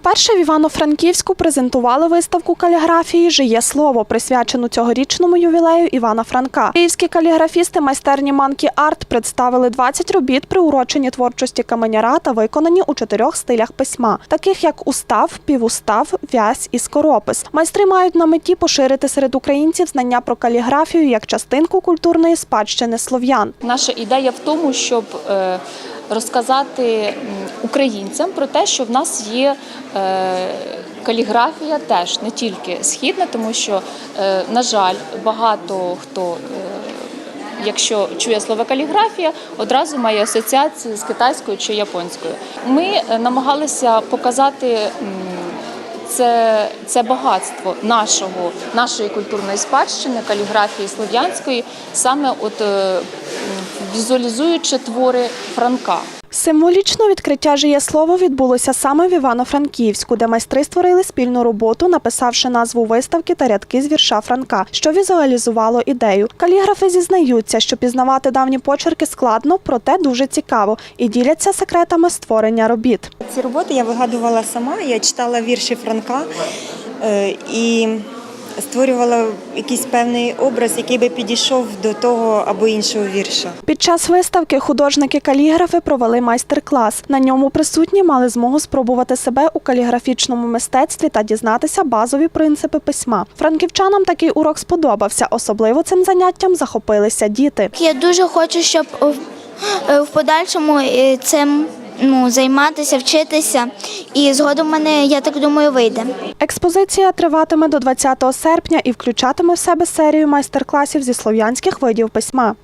Вперше в Івано-Франківську презентували виставку каліграфії Жиє слово, присвячену цьогорічному ювілею Івана Франка. Київські каліграфісти майстерні Манкі Арт представили 20 робіт, приурочені творчості каменяра та виконані у чотирьох стилях письма, таких як устав, півустав, вязь і скоропис. Майстри мають на меті поширити серед українців знання про каліграфію як частинку культурної спадщини слов'ян. Наша ідея в тому, щоб е, розказати українцям про те, що в нас є е, каліграфія теж не тільки східна, тому що, е, на жаль, багато хто. е, Якщо чує слово каліграфія, одразу має асоціації з китайською чи японською. Ми намагалися показати це, це багатство нашого, нашої культурної спадщини, каліграфії слов'янської, саме от візуалізуючи твори Франка. Символічно відкриття «Жиє слово відбулося саме в Івано-Франківську, де майстри створили спільну роботу, написавши назву виставки та рядки з вірша Франка, що візуалізувало ідею. Каліграфи зізнаються, що пізнавати давні почерки складно, проте дуже цікаво, і діляться секретами створення робіт. Ці роботи я вигадувала сама. Я читала вірші Франка е, і створювала якийсь певний образ, який би підійшов до того або іншого вірша. Під час виставки художники-каліграфи провели майстер-клас. На ньому присутні мали змогу спробувати себе у каліграфічному мистецтві та дізнатися базові принципи письма. Франківчанам такий урок сподобався. Особливо цим заняттям захопилися діти. Я дуже хочу, щоб в- е, подальшому е, цим ну, займатися, вчитися. І згодом мене, я так думаю, вийде. Експозиція триватиме до 20 серпня і включатиме в себе серію майстер-класів зі слов'янських видів письма.